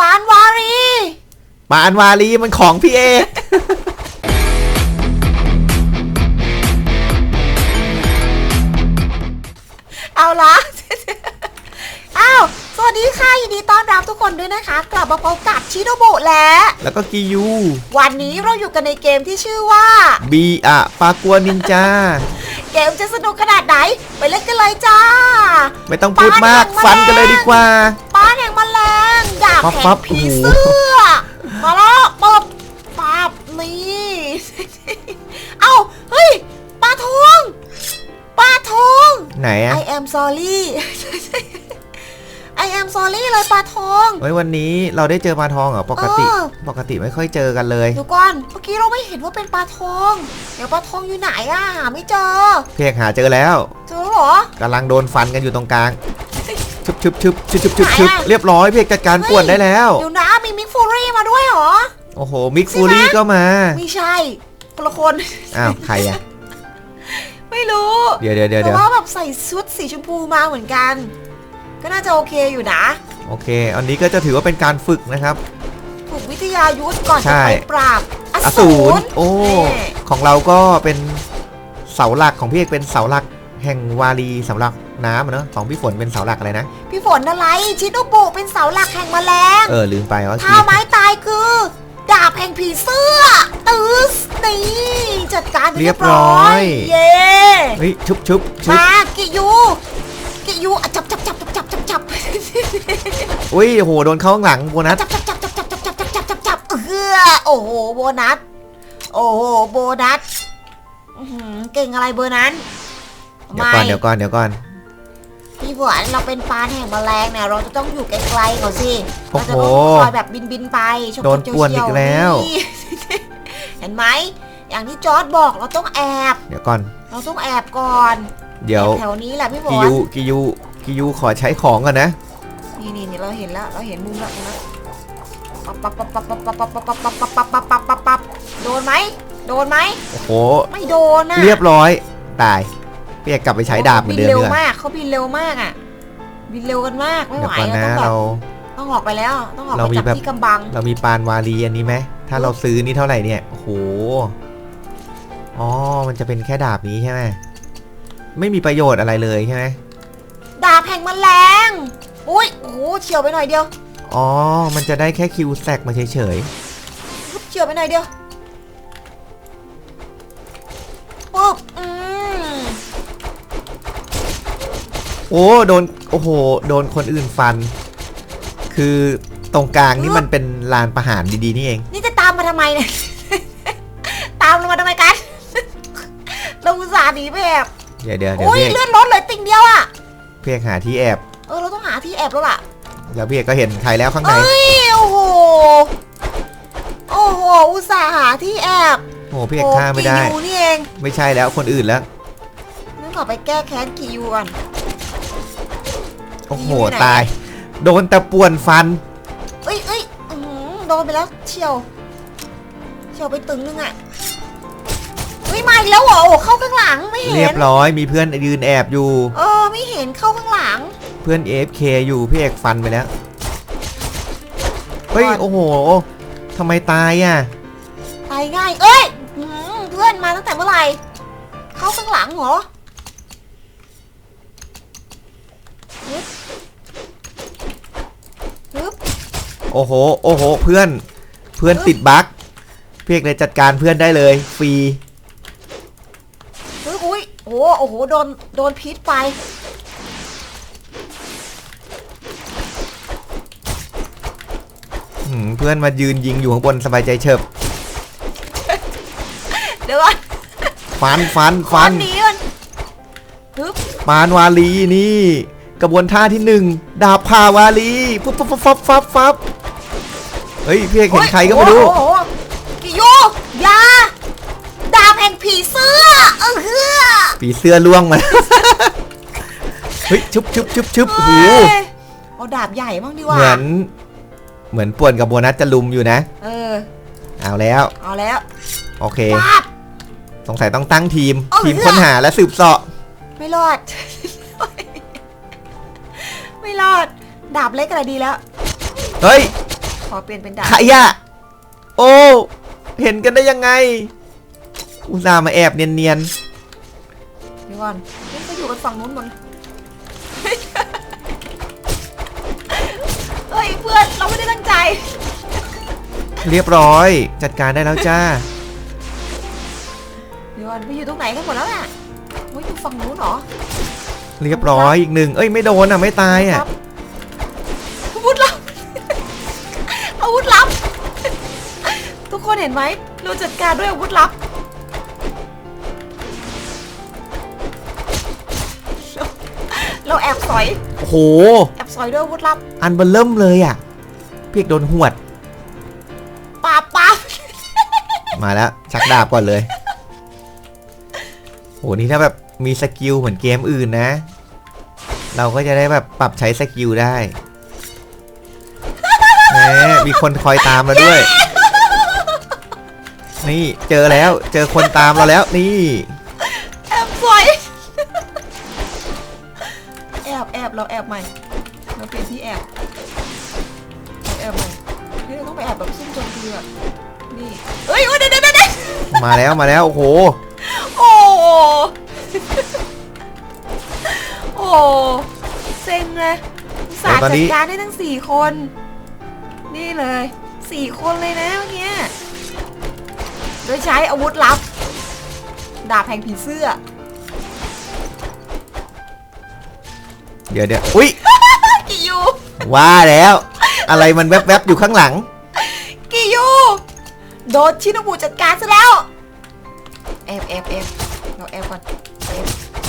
ปานวารี ปานวาลีมันของพี่เอกเอาละอ้าว สวัสดีค่ะ ยินดีต้อนรับทุกคนด้วยนะคะ กลับมาพบกับชิโนบุและ แล้วก็กิยู วันนี้เราอยู่กันในเกมที่ชื่อว่า บีอะปากัวนินจา เกมจะสนุกขนาดไหน ไปเล่นกันเลยจ้า ไม่ต้องพูดมากปานแห่งแมลงฟันกันเลยดีกว่า ป้านแห่งแมลงดาบ ปั๊บแห่ปั๊งบผีโอ้โหเสื้อ มาแล้วปบปับนี่ เอ้า เฮ้ยปลาทองปลาทอง ไหนอะ I am sorry I am sorry เลยปลาทอง เฮ้ยวันนี้เราได้เจอปลาทองเหรอปกติ เออ ปกติไม่ค่อยเจอกันเลย เดี๋ยวก่อน เมื่อกี้เราไม่เห็นว่าเป็นปลาทอง เดี๋ยวปลาทองอยู่ไหนอะหาไม่เจอพี่เอกหาเจอแล้วเจอแล้วเหรอกำลังโดนฟันกันอยู่ตรงกลาง ชุบชุบชุบชุบชุบชุบชุบเรียบร้อยพี่เอกจัดการป่วนได้แล้ว เดี๋ยวนะมีมิกฟูรี่มาด้วยเหรอ โอ้โห มิกฟูรี่ก็มา ไม่ใช่คนละคน อ้าว ใครอะไม่รู้ เดี๋ยวเดี๋ยวเดี๋ยวแต่ว่าแบบใส่ชุดสีชมพูมาเหมือนกัน ก็น่าจะโอเคอยู่นะ โอเค อันนี้ก็จะถือว่าเป็นการฝึกนะครับถูกวิทยายุทธก่อนใช่จะไปปราบอสูรโอ้ ของเราก็เป็นเสาหลักของพี่เอกเป็นเสาหลักแห่งวารีสำหรับ น้ำอะเนอะของพี่ฝนเป็นเสาหลักอะไรนะ พี่ฝนอะไร ชิโนบุเป็นเสาหลักแห่งแมลงเออลืมไปว่าท่าไม้ตายคือ ดาบแห่งผีเสื้อ ตืสนี่จัดการไปเรียบร้อย เย้เฮ้ยชุบชุบชุบมากิยูกิยูอะจับจับจับจับจับจับจับอุ้ยโอ้โหโดนเข้าข้างหลังโบนัสจับจับจับจับจับจับจับจับจับจับจับเออโอ้โหโบนัสโอ้โหโบนัสอื้อหือเก่งอะไรเบอร์นั้น เดี๋ยวก่อนเดี๋ยวก่อนเดี๋ยวก่อน พี่ฝนเราเป็นปานแห่งแมลงเนี่ยเราจะต้องอยู่ไกลๆเขาสิโอ้เราโหจะต้องคอยแบบบินบินๆไปชมโดนป่วนอีกแล้วนี่เห็นไหมอย่างที่จอร์ดบอกเราต้องแอบ เดี๋ยวก่อน เราต้องแอบก่อน เดี๋ยวแอบแถวนี้แหละพี่ฝกินยูกิยูกิยูขอใช้ของก่อนนะนี่นี่นี่เราเห็นแล้วเราเห็นมุมแล้วนะปั๊บปั๊บปั๊บปั๊บปั๊บปั๊บปั๊บปั๊บปั๊บปั๊บปั๊บปั๊บปั๊บปั๊บโดนไหมโดนไหมโอ้โหไม่โดนนะเรียบร้อยตาย พี่เอกกลับไปใช้ดาบเหมือนเดิมบินเร็ดีวกว่ามากเขาบินเร็วมากอะ บินเร็วกันมากไม่เดี๋ไหยววก่อนนะเราเราต้องออกไปแล้ว ต้องออกเราไปมีจากแบบ ที่กำบัง เรามีปานวารีอันนี้ไหมถ้าเราซื้อนี่เท่าไหร่เนี่ยโอ้โหอ๋อมันจะเป็นแค่ดาบนี้ใช่ไหมไม่มีประโยชน์อะไรเลยใช่ไหมดาบแห่งแมลงอุ้ยโอ้โหเฉียวไปหน่อยเดียวอ๋อมันจะได้แค่คิวแซกมาเฉยเฉียวไปหน่อยเดียวปุ๊บอื โอ้โดนโอ้โหโดนคนอื่นฟัน คือตรงกลางนี่มันเป็นลานประหารดีๆนี่เอง นี่จะตามมาทำไมเนี่ย ตามเรามาทำไมกัน เราอุตส่าห์หนีไปแอบเดี๋ยวเดี๋ยวเดี๋ยวอุ้ยพี่เอกเลื่อนรถเลยติ่งเดียวอะ พี่เอกหาที่แอบเออเราต้องหาที่แอบแล้วล่ะ แล้วพี่เอกก็เห็นใครแล้วข้างในเอ้ยโอ้โห โอ้โห อุตส่าห์หาที่แอบโอ้โหพี่เอกฆ่าไม่ได้ โอ้กิยูนี่เองไม่ใช่แล้วคนอื่นแล้วนึกขอไปแก้แค้นกิยูก่อน โอ้โหอยู่ที่ไหน ตาย โดนแต่ป่วนฟัน เอ้ยเอ้ยอื้อหือโดนไปแล้วเฉียว เฉียวไปตึงนึงอะเฮ้ยมาอีกแล้วเหรอโอ้เข้าข้างหลังไม่เรีเห็ยน บร้อยมีเพื่อนยืนแอบอยู่ เออไม่เห็นเข้าข้างหลัง เพื่อน AFK อยู่พี่เอกฟันไปแล้ว เฮ้ย ก่อน โอ้โหทำไมตายอะ ไปง่าย เอ้ยอื้อหือเพื่อนมาตั้งแต่เมื่อไหร่เข้าข้างหลังเหรอ ฮึบฮึบโอ้โห โอ้โห เพื่อน เพื่อนติดบั๊กพี่เอกเลยจัดการเพื่อนได้เลย ฟรี ฮึบอุ้ยโอ้โหโอ้โห โดน โดนพิษไป หืมเพื่อนมายืนยิงอยู่ข้างบนสบายใจเฉิบ เดี๋ยวก่อนฟัน ฟัน ฟัฟันนหนีก่อนฮึบปานวาลีนี่ กระบวนท่าที่หนึ่งดาบพาวาลีปุ๊บปั๊บปั๊บปั๊บปั๊บปั๊บเฮ้ยพี่เอกเห็นใครก็ไม่รู้โอ้โหกิโยยาดาบแห่งผีเสื้อเออเฮือปีเสื้อล่วงมาเฮ้ยชุบชุบชุบชุบโอ้โหเฮ้ยเอาดาบใหญ่บ้างดีกว่าเหมือน เหมือนป่วนกับโบนัสจะลุมอยู่นะ เออ เอาแล้ว เอาแล้ว โอเคปั๊บสงสัยต้องตั้งทีมเอาทีมเถอะค้นหาและสืบเสาะ ไม่รอด ไม่รอด ดาบเล็กอะไรดีแล้ว เฮ้ยขอเปลี่ยนเป็นดาบขยะโอ้ เห็นกันได้ยังไง อุตส่าห์มาแอบเนียนเดี๋ยวก่อนเฮ้ยเขาอยู่กันฝั่งนู้นหมดเลยเฮ้ยเพื่อนเราไม่ได้ตั้งใจ ๆ เรียบร้อย จัดการได้แล้วจ้า เดี๋ยวก่อนไปอยู่ตรงไหนกันหมดแล้วน่ะเฮ้ยอยู่ฝั่งนู้นเหรอ เรียบร้อยอีกหนึ่งเอ้ยไม่โดนอะไม่ตายอะครับอาวุธลับอาวุธลับ ทุกคนเห็นไหมเราจัดการด้วยอาวุธลับเราแอบสอยโอ้โหแอบสอยด้วยอาวุธลับ อันเบลเริ่มเลยอะเพียกโดนหวดปาบปาบมาแล้วชักดาบก่อนเลยโหนี่ถ้าแบบ มีสกิลเหมือนเกมอื่นนะ เราก็จะได้แบบปรับใช้สกิลได้แหมมีคนคอยตามเราด้วย นี่เจอแล้วเจอคนตามเราแล้วนี่ แอบสอยแอบแอบเราแอบใหม่เราเปลี่ยนที่แอบเราแอบใหม่เฮ้ยเราต้องไปแอบแบบซุ่มโจมตีแบบนี่เอ้ยโอ้ยเดี๋ยวเดี๋ยวเดี๋ยวมาแล้วมาแล้วโอ้โหโอ้โห โอ้โหเซ็งเลยอุตส่าห์ตอนจันี้ดการได้ทั้งสี่คน นี่เลยสี่คนเลยนะเมื่อกี้โดยใช้อาวุธลับ ดาบแห่งผีเสื้อ เดี๋ยวเดี๋ยวอุ้ยกิยูว่าแล้ว อะไรมันแวบๆอยู่ข้างหลัง กิยูโดนชินบุจัดการซะแล้วแอบแอบแอบเราแอบก่อนแอบ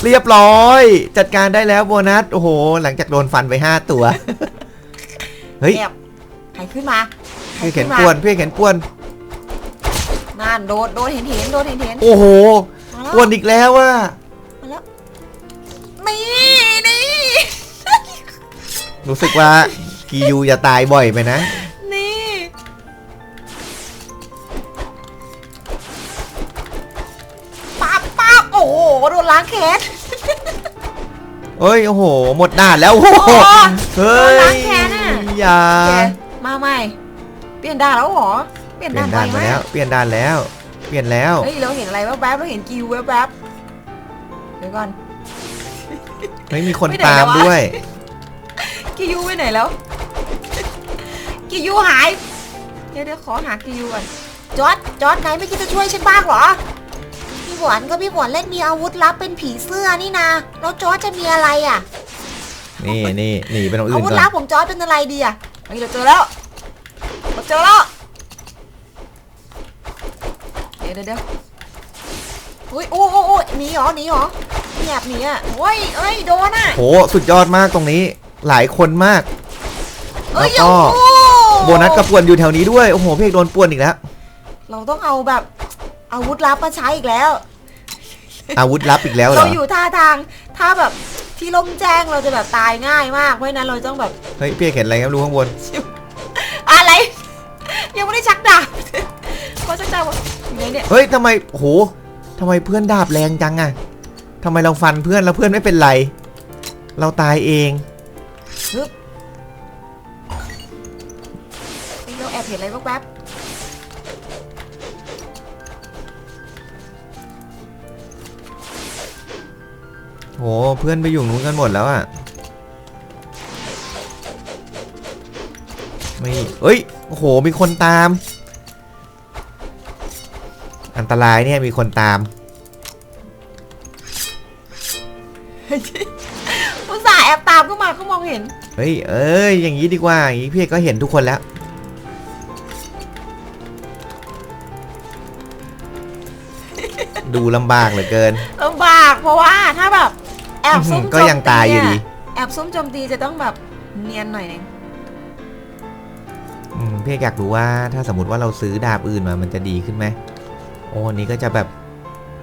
เรียบร้อย จัดการได้แล้วโบนัส โอ้โห หลังจากโดนฟันไป5ตัว เฮ้ยแอบใครขึ้นมาใครเพี่เข็ขึ้นนมาป่วนเพี่เข็นป่วน นั่นโดนโดนเห็นเห็นโดนเห็นเห็นโอ้โหมาแล้วป่วนอีกแล้วว่ะมาแล้วนี่นี่รู้สึกว่ากียูจะตายบ่อยไปนะ นล้างแค้นเอ้ยโอ้โห หมดด่านแล้วโอ้โหโอ้เฮ้โดนยล้างแค้นอะอย่าแกมาใหม่ เปลี่ยนด่านแล้วเหรอ เปลี่ยนเปลี่ด่ายนนไวด่านมามาแล้ว กเปลี่ยนด่านแล้ว เปลี่ยนแล้ว เฮ้ยเราเห็นอะไรแวบๆเราเห็นกิวแวบๆเดี๋ยวก่อน เฮ้ยมีคนไปไหนตามแล้ววะ ด้วย กิยูไปไหนแล้ว กิยูหาย เดี๋ยวเดี๋ยวขอหากิยูก่อนจอร์ดจอร์ดไหนไม่คิดจะช่วยฉันบ้างเหรอ พี่หวนก็พี่หวนเล่นมีอาวุธลับเป็นผีเสื้อนี่นะแล้วจอร์ดจะมีอะไรอะ นี่นี่หนีไปตรงอาอื่นวุธก่อลันบของจอร์ดเป็นอะไรดีอะเฮ้ยเราเจอแล้วเราเจอแล้วเดี๋ยวเดี๋ยวเดี๋ยวเฮ้ยโอ้โอ้โอ้หนีเหรอหนีเหรอแอบหนีอะโอ้ยเอ้ยโดนอะโหสุดยอดมากตรงนี้ หลายคนมาก เอ้ยแล้วก็ โอ้โบนัสกระป่วนอยู่แถวนี้ด้วย โอ้โหพี่เอกโดนป่วนอีกแล้ว เราต้องเอาแบบอาวุธลับมาใช้อีกแล้ว อาวุธลับอีกแล้วเหรเราออยู่ท่าทางถ้าแบบที่ลมแจ้งเราจะแบบตายง่ายมากเพราะฉะนั้นเราต้องแบบเฮ้ยพี่เอกเห็นอะไรครับรู้ข้างบนอะไร ยังไม่ได้ชักดาบเขาชักดาบว่าอยู่ไหนเนี่ยเฮ้ยทำไมโหทำไมเพื่อนดาบแรงจังอะทำไมเราฟันเพื่อนแล้วเพื่อนไม่เป็นไร เราตายเองเฮ้ยเราแอบเห็นอะไรแว๊บ โหเพื่อนไปอยู่นู้นกันหมดแล้วอะไม่เอ้ยโอ้โห มีคนตาม อันตรายเนี่ย มีคนตามๆอุตส่าห์แอบตามเข้ามาเขามองเห็น เฮ้ย เอ้ย อย่างนี้ดีกว่า อย่างนี้พี่เอกก็เห็นทุกคนแล้ว ดูลำบากเหลือเกินลำบากเพราะว่าถ้าแบบ แอบซุ่มก็ยังตายอยู่ดีโจมตีะแอบซุ่มโจมตีจะต้องแบบเนียนหน่อยนึงอืมพี่อยากรู้ว่าถ้าสมมติว่าเราซื้อดาบอื่นมามันจะดีขึ้นไหมโอ้อันนี้ก็จะแบบ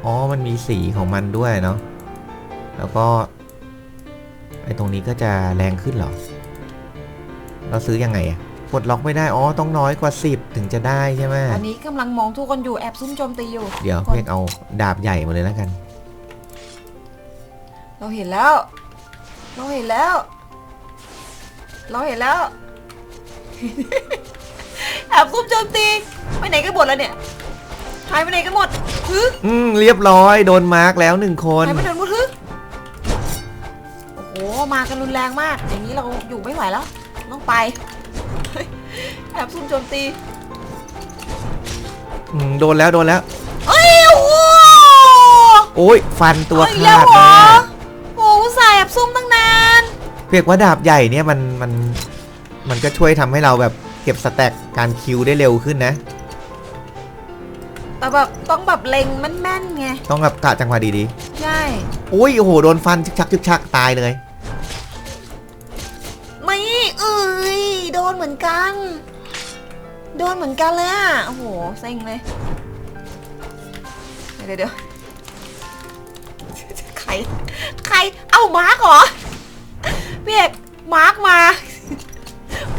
อ๋อ มันมีสีของมันด้วยเนาะ แล้วก็ ไอ้ตรงนี้ก็จะแรงขึ้นเหรอ เราซื้อยังไงอะปลดล็อกไม่ได้ อ๋อ ต้องน้อยกว่า 10 ถึงจะได้ใช่ไหมอันนี้กำลังมองทุกคนอยู่แอบซุ่มโจมตีอยู่ เดี๋ยวทุกคนพี่เอาดาบใหญ่มาเลยแล้วกัน เราเห็นแล้ว เราเห็นแล้ว เราเห็นแล้วอบซุ่มโจมตีไปไหนกันหมดแล้วเนี่ยหายไปไหนกันหมดฮึอืมเรียบร้อยโดนมาร์กแล้วหนึ่งคนหายไปไหนหมดฮึโอ้โหมากันรุนแรงมาก อย่างนี้เราอยู่ไม่ไหวแล้วต้องไปเฮ้ยแอบซุ่มโจมตีอืมโดนแล้วโดนแล้ว เอ้ยโอ้โหโอ้ยฟันตัวเอ้ยขาแล้วดเหรนะอโอ้โหอุตสายแอ บซุ่มตั้งนานเรียกว่าดาบใหญ่เนี่ยมันมันมันก็ช่วยทำให้เราแบบเก็บสแต็กการคิวได้เร็วขึ้นนะ แต่แบบต้องแบบเล็งแม่นๆไง ต้องแบบกะจังหวะดีใช่ๆอุ้ยโอ้โหโดนฟันชึกชักชึกชักตายเลย ไม่เอ้ยโดนเหมือนกัน โดนเหมือนกันเลยอะ โอ้โหเซ็งเลย เดี๋ยวเดี๋ยวใค ร ใคร เอ้ามาร์กเหรอพี่เอกมาร์กมา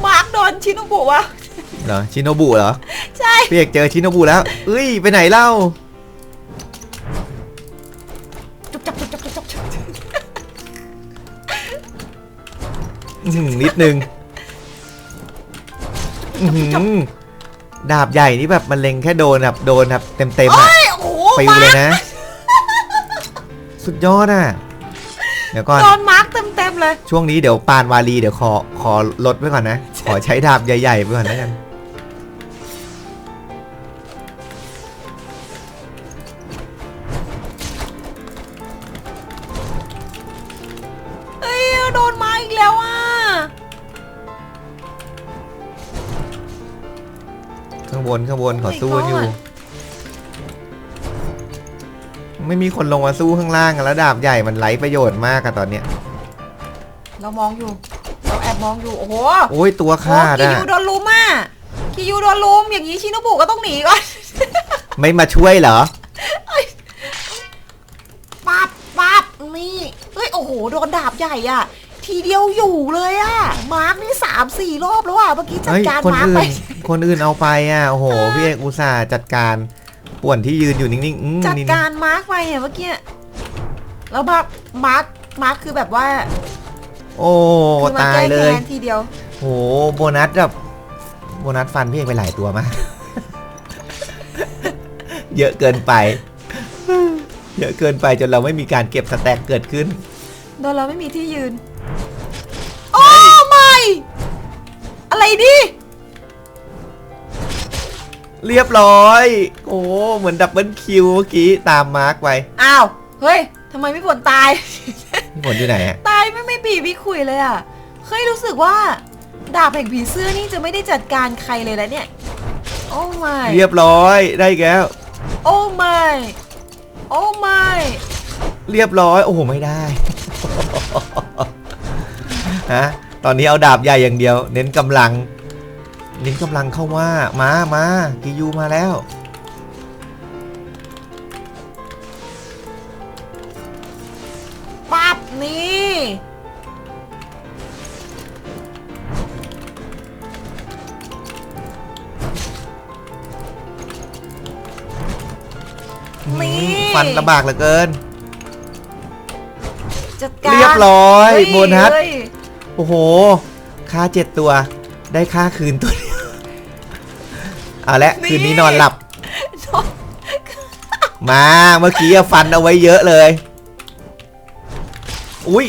มาร์กโดนชินุบุวะเหรอชิโนบุเหรอใช่พี่เอกเจอชิโนบุแล้วเอ้ยไปไหนเล่าจุบจับจุบจับจุบจับจุบอื้อหือนิดนึงอื้อหือดาบใหญ่นี่แบบมันเล็งแค่โดนแบบโดนแบบเต็มเต็มๆอะเฮ้ยโอ้โหปิวมาเลร์ยกนะ สุดยอดอะ เดี๋ยวก่อน โดนมาร์กเต็มเต็มๆเลย ช่วงนี้เดี๋ยวปานวาลีเดี๋ยวขอขอลดไว้ก่อนนะ ขอใช้ดาบใหญ่ๆไปก่อนแล้วกันเฮ้ยโดนมาอีกแล้วอะ ข้างบนข้างบนขอ Oh my สู้กันอยู่ God ไม่มีคนลงมาสู้ข้างล่างกันแล้วดาบใหญ่มันไร้ประโยชน์มากอะตอนเนี้ยเรามองอยู่ เราแอบมองอยู่ โอ้โหโอ้ยตัวโอ้ขาดคิอะยูโดนลุมอะคิยูโดนลุมอย่างนี้ชิโนบุก็ต้องหนีก่อน ไม่มาช่วยเหรอ ปั๊บปั๊บนี่เฮ้ย โอ้โห โดนดาบใหญ่อะ ทีเดียวอยู่เลยอะ มาร์กนี่สามสี่รอบแล้วอะ เมื่อกี้จัดเฮ้ยการคนมาร์กอื่ไป น คนอื่นเอาไปอะโอ้โหเออพี่เอกอุตส่าห์จัดการ ป่วนที่ยืนอยู่นิ่งๆอืมจัดนี่การมาร์กไปเนี่ยเมื่อกี้แล้วมาร์กมาร์กมาร์กคือแบบว่าโอ้คือมาตายแก้เลย แค้นทีเดียว โหโบนัสแบบโบนัสฟันพี่เอกไปหลายตัวมาก เยอะเกินไป เยอะเกินไปจนเราไม่มีการเก็บสแต็กเกิดขึ้น โดนเราไม่มีที่ยืน โอ้ไม่ อะไรดิ เรียบร้อย โอ้เหมือนดับเบิลคิวเมื่อกี้ตามมาร์กไปอ้าว เฮ้ยทำไมไม่ผลตาย พี่ฝนอยู่ไหนอะตายไม่ไม่ปีไม่คุยเลยอะเคยรู้สึกว่า ดาบแห่งผีเสื้อนี่จะไม่ได้จัดการใครเลยแล้วเนี่ย โอ้ไม่เรียบร้อยได้อีกแล้ว โอ้ไม่โอ้ไม่เรียบร้อยโอ้โหไม่ได้ ฮะตอนนี้เอาดาบใหญ่อย่างเดียว เน้นกำลัง เน้นกำลังเข้าว่ามามากิยูมาแล้ว ปั๊บนี่นี่ฟันลำบากเหลือเกิน จัดการเรียบร้อยเฮ้โบนัส เฮ้ยโอ้โห ค่าเจ็ดตัว ได้ค่าคืนตัว เดียวเอาละคืนนี้นอนหลับ มาเมื่อกี้อะฟันเอาไว้เยอะเลย อุ้ย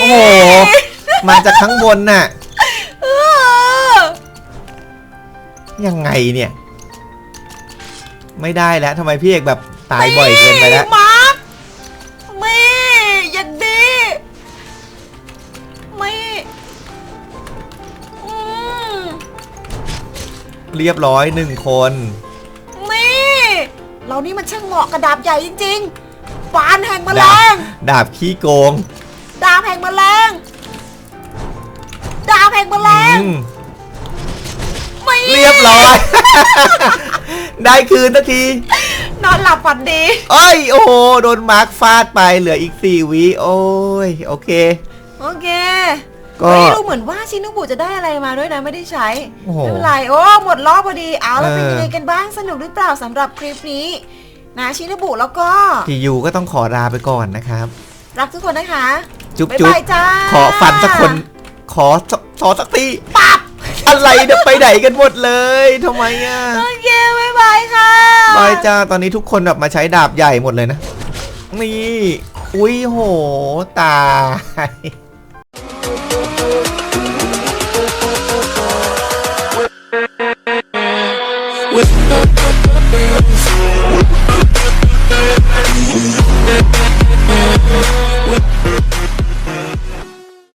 โอ้โหมาจากข้างบนน่ะเออยังไงเนี่ย ไม่ได้แล้วทำไมพี่เอกแบบตายบ่อยเกินไปแล้ว เรียบร้อยหนึ่งคนนี่เรานี่มันช่างเหมาะกับดาบใหญ่จริงๆปานแห่งแมลดาบงดาบขี้โกงดาบแห่งแมลงดาบแห่งแมลงอืมไม่เรียบร้อย ได้คืนสักที นอนหลับฝันดี เอ้ยโอ้โหโดนมาร์คฟาดไปเหลืออีกสี่วิโอ้ย โอเค โอเค ก็เฮ้ยดูเหมือนว่าชินุบุจะได้อะไรมาด้วยนะไม่ได้ใช้โอ้โห ไม่เป็นไรโอ้หมดรอบพอดีเอาแล้วเออเป็นยังไงกันบ้างสนุกหรือเปล่าสำหรับคลิปนี้ นะชินุบุแล้วก็พี่ยูก็ต้องขอลาไปก่อนนะครับ รักทุกคนนะคะจุ๊บบ๊ายจุ๊บบายจ้า ขอฟันสักคน ขอสขอสักทีปั๊บอะไรเนี่ยไปไหนกันหมดเลยทำไมอะ โอเคบ๊ายบายค่ะ บายจ้า ตอนนี้ทุกคนแบบมาใช้ดาบใหญ่หมดเลยนะ นี่ อุ้ยโห ตาย